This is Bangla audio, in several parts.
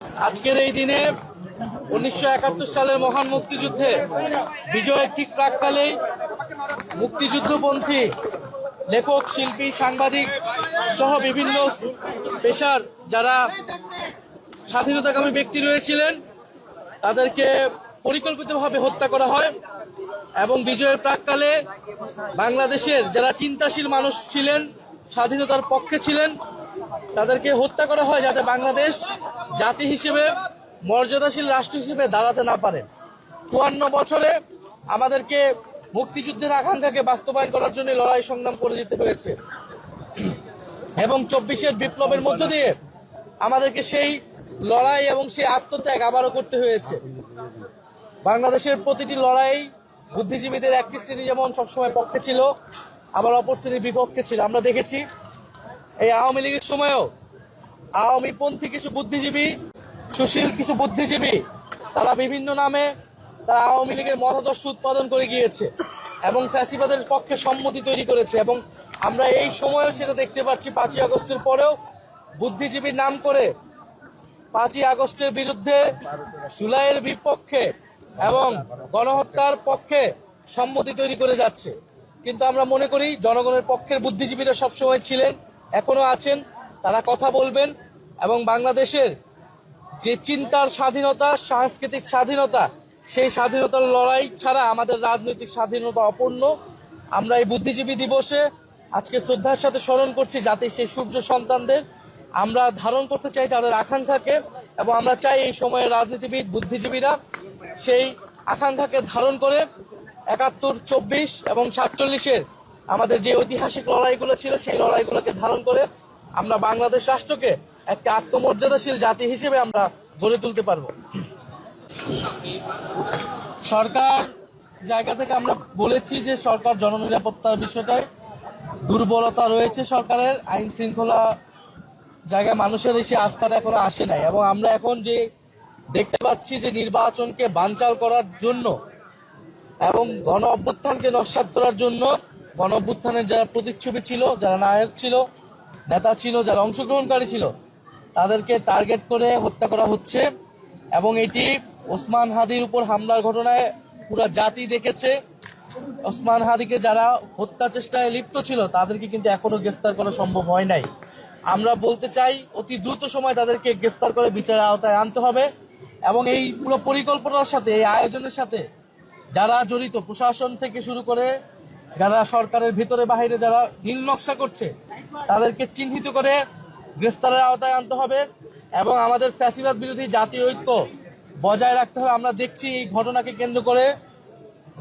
আজকের এই দিনে উনিশশো একাত্তর সালের মহান মুক্তিযুদ্ধে বিজয়ের ঠিক প্রাককালেই মুক্তিযুদ্ধপন্থী, লেখক, শিল্পী, সাংবাদিক সহ বিভিন্ন পেশার যারা স্বাধীনতাকামী ব্যক্তি রয়েছিলেন, তাদেরকে পরিকল্পিতভাবে হত্যা করা হয় এবং বিজয়ের প্রাককালে বাংলাদেশের যারা চিন্তাশীল মানুষ ছিলেন, স্বাধীনতার পক্ষে ছিলেন, তাদেরকে হত্যা করা হয় যাতে বাংলাদেশ জাতি হিসেবে, মর্যাদাশীল রাষ্ট্র হিসেবে দাঁড়াতে না পারে চুয়ান্ন বছরে আমাদেরকে মুক্তিযুদ্ধের আকাঙ্ক্ষাকে বাস্তবায়ন করার জন্য লড়াই সংগ্রাম করে যেতে হয়েছে। এবং চব্বিশের বিপ্লবের মধ্য দিয়ে আমাদেরকে সেই লড়াই এবং সেই আত্মত্যাগ আবারও করতে হয়েছে। বাংলাদেশের প্রতিটি লড়াই বুদ্ধিজীবীদের একটি শ্রেণি যেমন সবসময় পক্ষে ছিল, আবার অপর শ্রেণির বিপক্ষে ছিল। আমরা দেখেছি, এই আওয়ামী লীগের সময়ও আওয়ামী পন্থী কিছু বুদ্ধিজীবী, সুশীল কিছু বুদ্ধিজীবী, তারা বিভিন্ন নামে তারা আওয়ামী লীগের মতাদর্শ উৎপাদন করে গিয়েছে এবং ফ্যাসিবাদের পক্ষে সম্মতি তৈরি করেছে এবং আমরা এই সময়েও সেটা দেখতে পাচ্ছি পাঁচই আগস্টের পরেও বুদ্ধিজীবীর নাম করে পাঁচই আগস্টের বিরুদ্ধে জুলাইয়ের বিপক্ষে এবং গণহত্যার পক্ষে সম্মতি তৈরি করে যাচ্ছে। কিন্তু আমরা মনে করি জনগণের পক্ষের বুদ্ধিজীবীরা সবসময় ছিলেন, এখনও আছেন। তারা কথা বলবেন এবং বাংলাদেশের যে চিন্তার স্বাধীনতা, সাংস্কৃতিক স্বাধীনতা, সেই স্বাধীনতার লড়াই ছাড়া আমাদের রাজনৈতিক স্বাধীনতা অপূর্ণ। আমরা এই বুদ্ধিজীবী দিবসে আজকে শ্রদ্ধার সাথে স্মরণ করছি যাতে সেই সূর্য সন্তানদের আমরা ধারণ করতে চাই তাদের আকাঙ্ক্ষাকে এবং আমরা চাই এই সময়ে রাজনীতিবিদ, বুদ্ধিজীবীরা সেই আকাঙ্ক্ষাকে ধারণ করে একাত্তর, চব্বিশ এবং সাতচল্লিশের আমাদের যে ঐতিহাসিক লড়াইগুলো ছিল সেই লড়াইগুলোকে ধারণ করে আমরা বাংলাদেশ রাষ্ট্রকে একটা আত্মমর্যাদাশীল জাতি হিসেবে আমরা গড়ে তুলতে পারব। সরকার জায়গা থেকে আমরা বলেছি যে সরকার জননিরাপত্তার বিষয়টায় দুর্বলতা রয়েছে সরকারের, আইন শৃঙ্খলা জায়গায় মানুষের এসে আস্থাটা এখনও আসে নাই এবং আমরা এখন যে দেখতে পাচ্ছি যে নির্বাচনকে বানচাল করার জন্য এবং গণ অভ্যুত্থানকে নস্বাত করার জন্য গণ অভ্যুত্থানের যারা প্রতিচ্ছবি ছিল, যারা নায়ক ছিল নেতা ছিল, যারা অংশগ্রহণকারী ছিল, তাদেরকে টার্গেট করে হত্যা করা হচ্ছে এবং এটি ওসমান হাদির উপর হামলার ঘটনায় পুরো জাতি দেখেছে। ওসমান হাদিকে যারা হত্যা চেষ্টায় লিপ্ত ছিল, তাদেরকে কিন্তু এখনও গ্রেফতার করা সম্ভব হয় নাই। আমরা বলতে চাই, অতি দ্রুত সময় তাদেরকে গ্রেফতার করে বিচারের আওতায় আনতে হবে এবং এই পুরো পরিকল্পনার সাথে, এই আয়োজনের সাথে যারা জড়িত, প্রশাসন থেকে শুরু করে যারা সরকারের ভিতরে বাহিরে যারা নীল নকশা করছে তাদেরকে চিহ্নিত করে গ্রেফতারের আওতায় আনতে হবে এবং আমাদের ফ্যাসিবাদ বিরোধী জাতীয় ঐক্য বজায় রাখতে হবে। আমরা দেখছি এই ঘটনাকে কেন্দ্র করে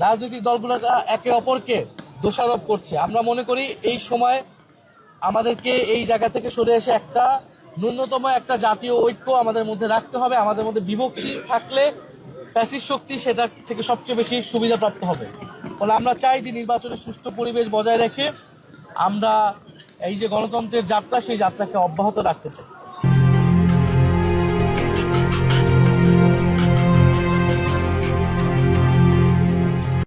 রাজনৈতিক দলগুলো একে অপরকে দোষারোপ করছে। আমরা মনে করি এই সময় আমাদেরকে এই জায়গা থেকে সরে এসে একটা ন্যূনতম একটা জাতীয় ঐক্য আমাদের মধ্যে রাখতে হবে। আমাদের মধ্যে বিভক্তি থাকলে ফ্যাসিস্ট শক্তি সেটা থেকে সবচেয়ে বেশি সুবিধা প্রাপ্ত হবে। ফলে আমরা চাই যে নির্বাচনের সুষ্ঠু পরিবেশ বজায় রেখে আমরা এই যে গণতন্ত্রের যাত্রা সেই যাত্রাকে অব্যাহত রাখতে চাই।